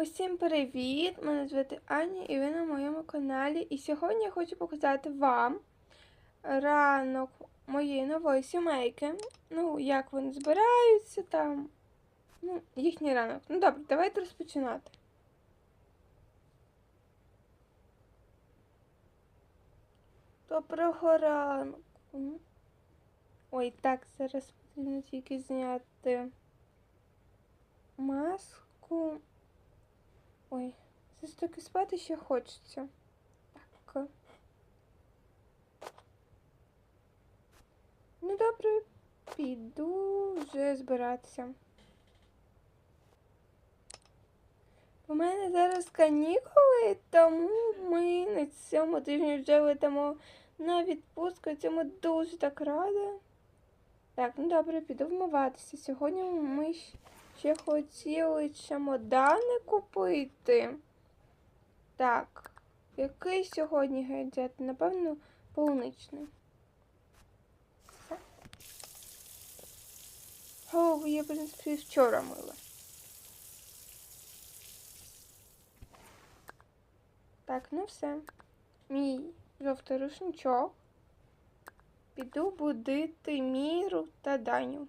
Усім привіт! Мене звати Аня і ви на моєму каналі. І сьогодні я хочу показати вам ранок моєї нової сімейки. Ну, як вони збираються там. Ну, їхній ранок. Ну добре, давайте розпочинати. Доброго ранку. Ой, так, зараз потрібно тільки зняти маску. Ой, це таки спати ще хочеться. Так. Ну добре, піду вже збиратися. У мене зараз канікули, тому ми на цьому тижні вже летимо на відпустку. Цьому дуже так рада. Так, ну добре, піду вмиватися. Сьогодні ми ще хотіли чемодани купити. Так, який сьогодні гель? Напевно, полуничний. Голову я, в принципі, вчора мила. Так, ну все. Мій жовтий рушничок. Піду будити Міру та Даню.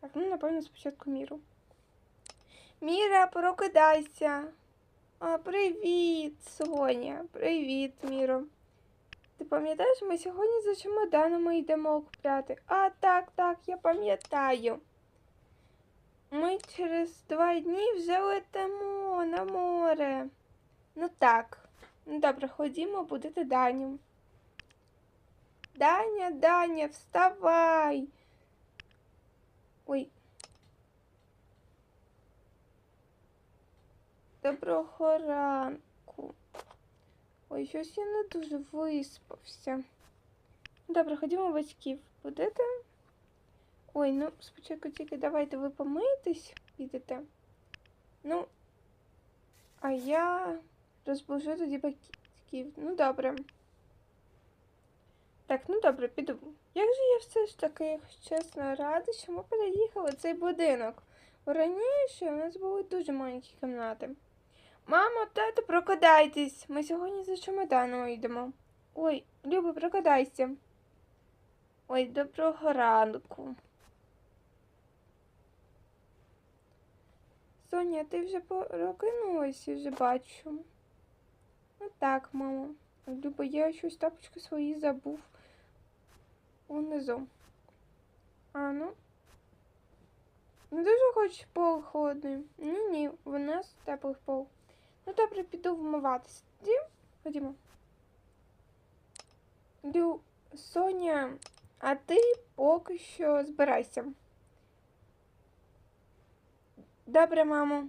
Так, ну, напевно, спочатку Міру. Міра, прокидайся. А, привіт, Соня. Привіт, Міро. Ти пам'ятаєш, ми сьогодні за чемоданами йдемо купляти? А, так, так, я пам'ятаю. Ми через два дні вже летимо на море. Ну так. Ну добре, ходімо будити Даню. Даня, Даня, вставай. Ой. Доброго ранку. Ой, щось я не дуже виспався. Добре, ходімо батьків. Будете? Ой, ну спочатку тільки давайте ви помиєтесь, підете. Ну, а я розбужу тоді батьків. Ну, добре. Так, ну добре, піду. Як же я все ж таки, чесно, рада, що ми переїхали в цей будинок. Раніше у нас були дуже маленькі кімнати. Мамо, тато, прокидайтесь. Ми сьогодні за чемоданом йдемо. Ой, Люба, прокидайся. Ой, доброго ранку. Соня, ти вже прокинулася, вже бачу. Ну так, мамо. Люба, я щось тапочки свої забув унизу. А ну. Не дуже хочеш пол холодний. Ні, ні, в нас теплий пол. Ну добре, піду вмиватися. Ходімо. Лю, Соня, а ти поки що збирайся. Добре, мамо.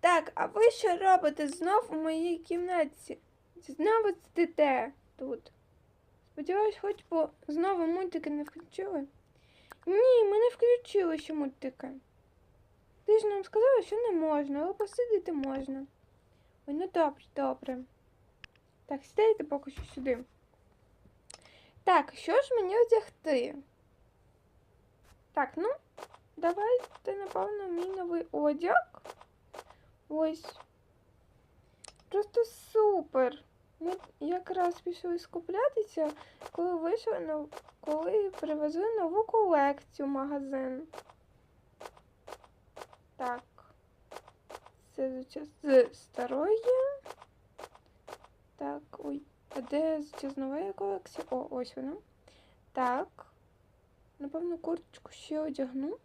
Так, а ви що робите знов у моїй кімнаті? Знову сидите тут. Сподіваюсь, хоч по знову мультики не включили. Ні, ми не включили ще мультики. Ти ж нам сказала, що не можна, але посидіти можна. Ой, ну добре, добре. Так, сідайте поки що сюди. Так, що ж мені одягти? Так, ну, давайте, напевно, мій новий одяг. Ось. Просто супер. Ми якраз пішли скуплятися, коли вийшли на коли привезли нову колекцію в магазин. Так. Це з старої. Так, ой, а де з нової колекції? О, ось вона. Так. Напевно, курточку ще одягну.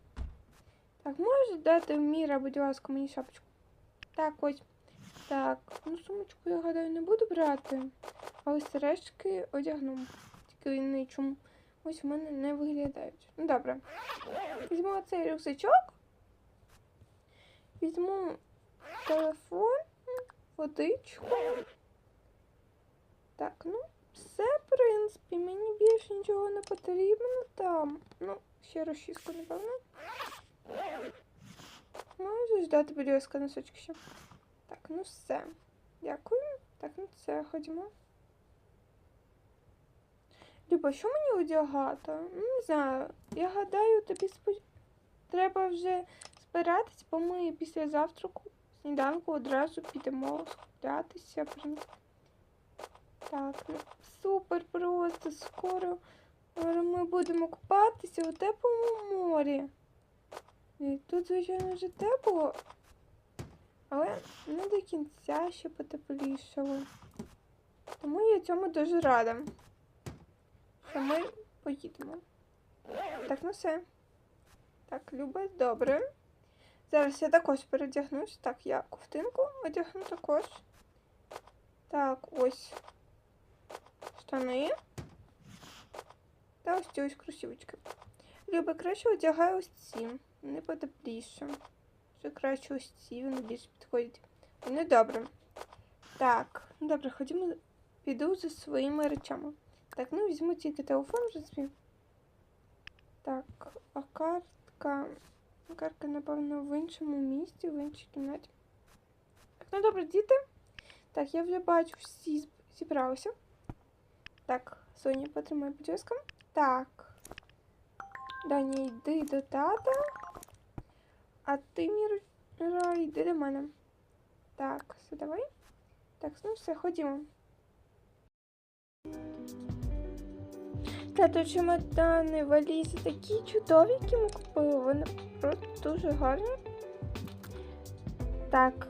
Так, можеш дати Міра, будь ласка, мені шапочку. Так, ось. Так, ну сумочку, я гадаю, не буду брати. А ось сережки одягну. Тільки вони чому ось в мене не виглядають. Ну, добре. Візьму цей рюкзачок. Візьму телефон, водичку. Так, ну, все, в принципі, мені більше нічого не потрібно там. Ну, ще розчіску, напевно. Можеш дати, будь ласка, носочки ще. Так, ну все. Дякую. Так, ну це ходімо. Люба, що мені одягати? Ну, не знаю. Я гадаю, тобі спо... треба вже збиратись, бо ми після завтраку, сніданку одразу підемо скуплятися. Так, ну супер просто скоро ми будемо купатися у теплому морі. І тут, звичайно, вже тепло, але не до кінця ще потеплішало. Тому я цьому дуже рада. Що ми поїдемо. Так, ну все. Так, Люба, добре. Зараз я також передягнусь. Так, я ковтинку одягну також. Так, ось штани. Та ось ці ось кросівочки. Люба, краще одягай ось ці. Вони потепліше. Ще краще ось ці, вони більше підходять. Ну, добре. Так, добре, ходімо, піду за своїми речами. Так, ну візьму тільки телефон вже свій. Так, а картка. Картка, напевно, в іншому місці, в іншій кімнаті. Так, ну добре, діти. Так, я вже бачу, всі зібралися. Так, Соня, потримай, будь ласка. Так. Даня, йди до тата. А ти, Міра, йди до мене. Так, все, давай. Так, ну все, ходімо. Тато чемодани, валізи такі чудові, які ми купили. Вони просто дуже гарні. Так,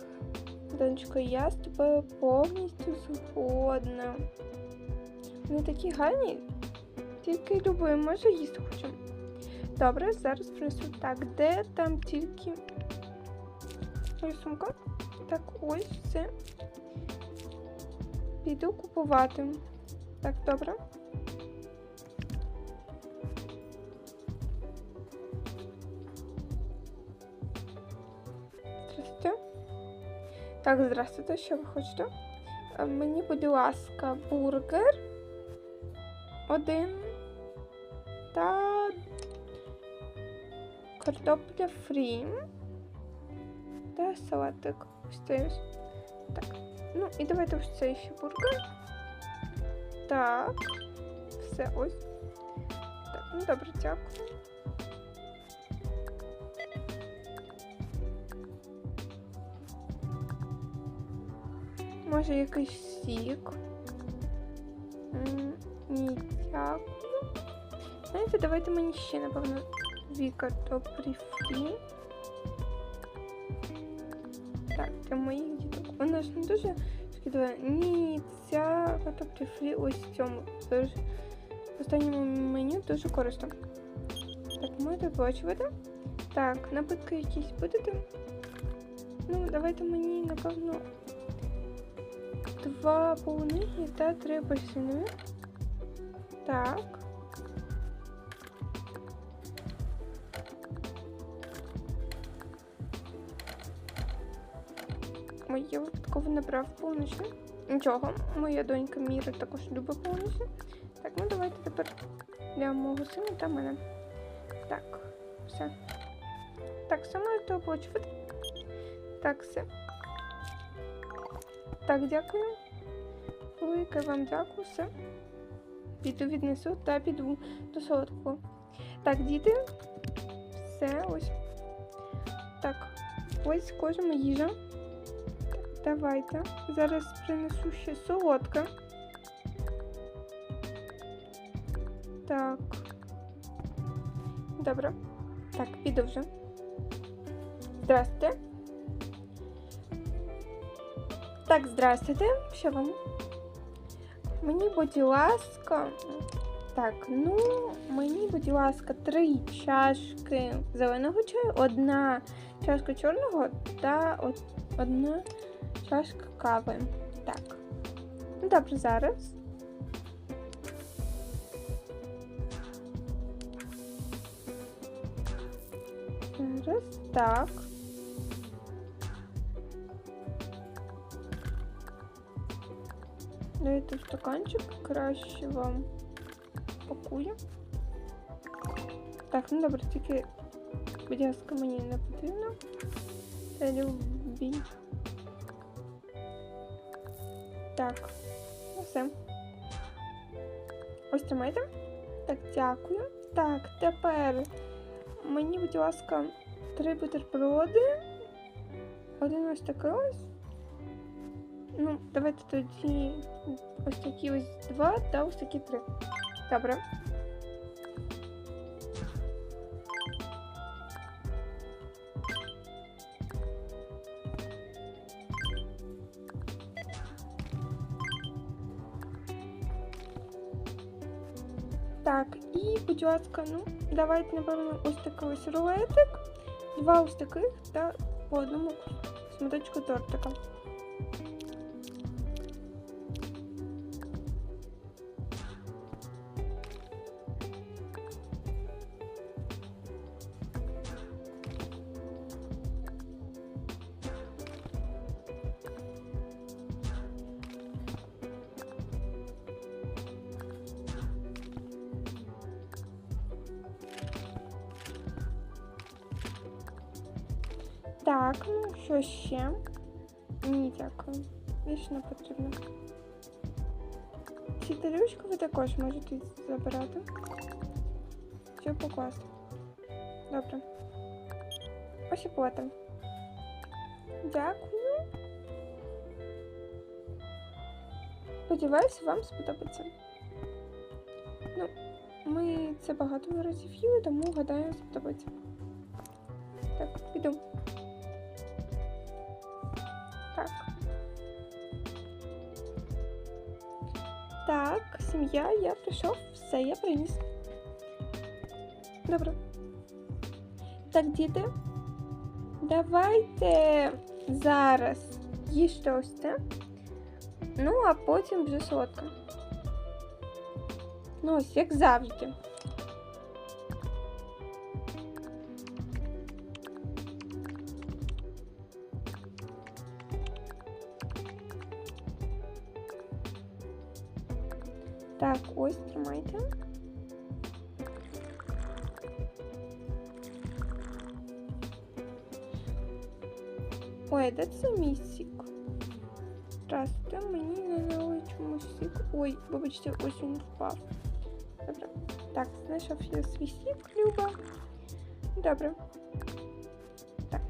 донечко, я з тобою повністю згодна. Вони такі гарні, тільки любою може їсти хочу. Добре, зараз принесу. Так, де там тільки Ой, сумка? Так, ось все. Піду купувати. Так, добре. Здравствуйте. Так, здравствуйте, що ви хочете? Е, Мені, будь ласка, бургер. Один. Та картопля фрі. Та салатик. Ось цей ось. Так. Ну, і давайте ось цей ще бургер. Так. Все ось. Так, ну добре, дякую. Може якийсь сік. М, Ні, дякую. Знаєте, давайте мені ще, напевно, дві картоплі фрі. Так, для моїх діток. Вона ж не дуже шкідлива. Ні, ця картопля фрі ось в цьому. Тож в останньому меню дуже корисно. Так, можете оплачувати. Так, напитки якісь будете? Ну, давайте мені, напевно, два полуниці та три апельсинові. Так. Ой, я випадково набрав повністю. Нічого, моя донька Міра також любить повністю. Так, ну давайте тепер для мого сина та мене. Так, все. Так, саме то оплачувати. Так, все. Так, дякую. Велике вам дякую, все. Піду віднесу та піду до солодкого. Так, діти. Все, ось. Так, ось кожна їжа. Давайте. Зараз принесу ще солодке. Так. Добре. Так, піду вже. Здрасте. Так, здрастуйте. Що вам? Мені, будь ласка. Так, ну, мені, будь ласка, три чашки зеленого чаю, одна чашка чорного та од- одна чашка кави. Так. Ну, добре, зараз. Зараз. Так. Дайте в стаканчик, краще вам пакую. Так, ну добре, тільки, будь ласка, мені не потрібно. Це любі. Так, ну все. Ось тримайте. Так, дякую. Так, тепер мені, будь ласка, три бутерброди. Один ось такий ось. Ну, давайте тоді ось такі ось два та ось такі три. Добре. Будь ласка, ну, давайте, напевно, ось такий ось рулетик, два ось таких та по одному шматочку тортика. Так, ну що ще? Ні, дякую. Більше не потрібно. Ці тарілочки ви також можете забирати. Все покласти. Добре. Ось і потім. Дякую. Сподіваюся, вам сподобається. Ну, ми це багато разів їли, тому гадаю, сподобається. Так, піду. сім'я, я прийшов, все, я приніс. Добре. Так, діти, давайте зараз їжте ось це. Ну, а потім вже солодка. Ну, ось як завжди. тримайте. Ой, а де це мій сік? Здравствуйте, мені не дали чомусь сік. Ой, вибачте, ось він впав. Добре. Так, знайшов я свій сік, Люба. Добре. Так.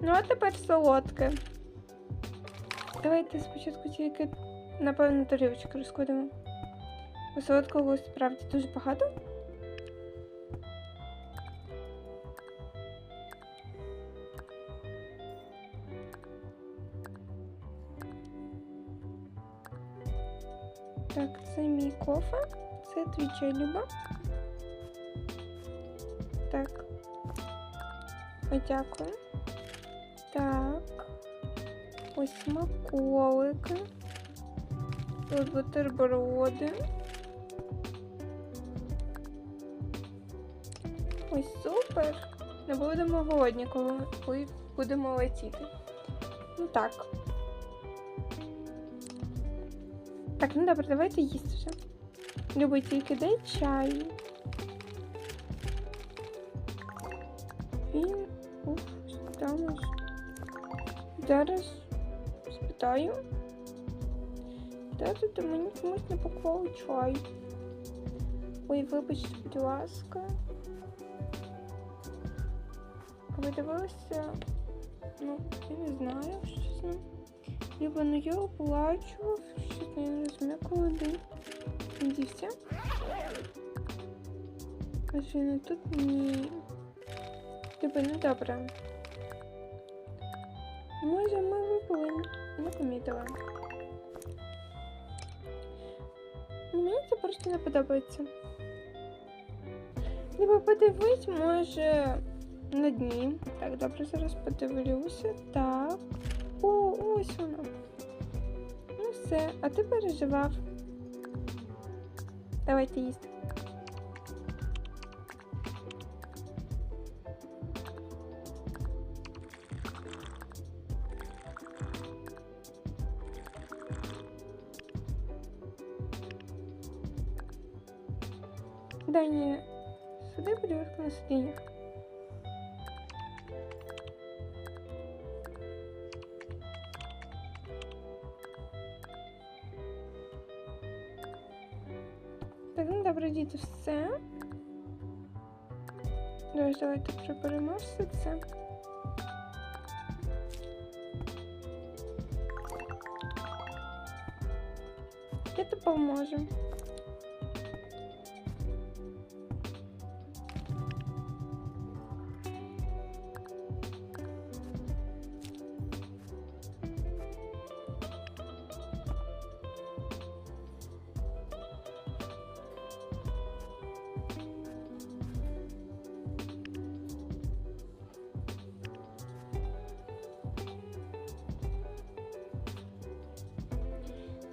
Ну, а тепер солодке. Давайте спочатку тільки, напевно, тарілочки розкладемо. Бо солодкого справді дуже багато. Так, це мій кофе, це твій чай, Люба. Так. Ой, Дякую. Так. Ось смаколики. Тут бутерброди. Ось супер. Не будемо голодні, коли, будемо летіти. Ну так. Так, ну добре, давайте їсти вже. Любий тільки дай чай. Він. Уф, там. Зараз спитаю. Де тут мені комусь не поклали чай? Ой, вибачте, будь ласка. Ви дивилися? Ну, я не знаю, чесно. Либо ну я оплачував, що я не розумію, коли дівся. Каже, ну тут ні. Типа, ну добре. Може, ми випили, не помітила. Ну, Мені це просто не подобається. Либо подивись, може, на дні. Так, добре, зараз подивлюся. Так. О, ось воно. Ну все, а ти переживав. Давайте їсти. Дані, сюди, будь ласка, на сидіння. Так, ну добре, діти, все. Давай, давайте приберемо все це. Я допоможу.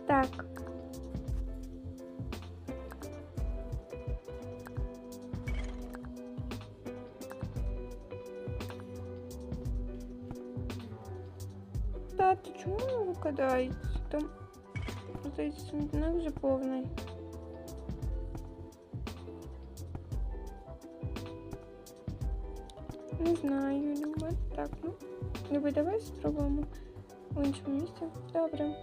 Так. Тато, чому не викидається? Там здається, смітник вже повний. Не знаю, Люба. Так, ну. Люба, давай спробуємо в іншому місці. Добре.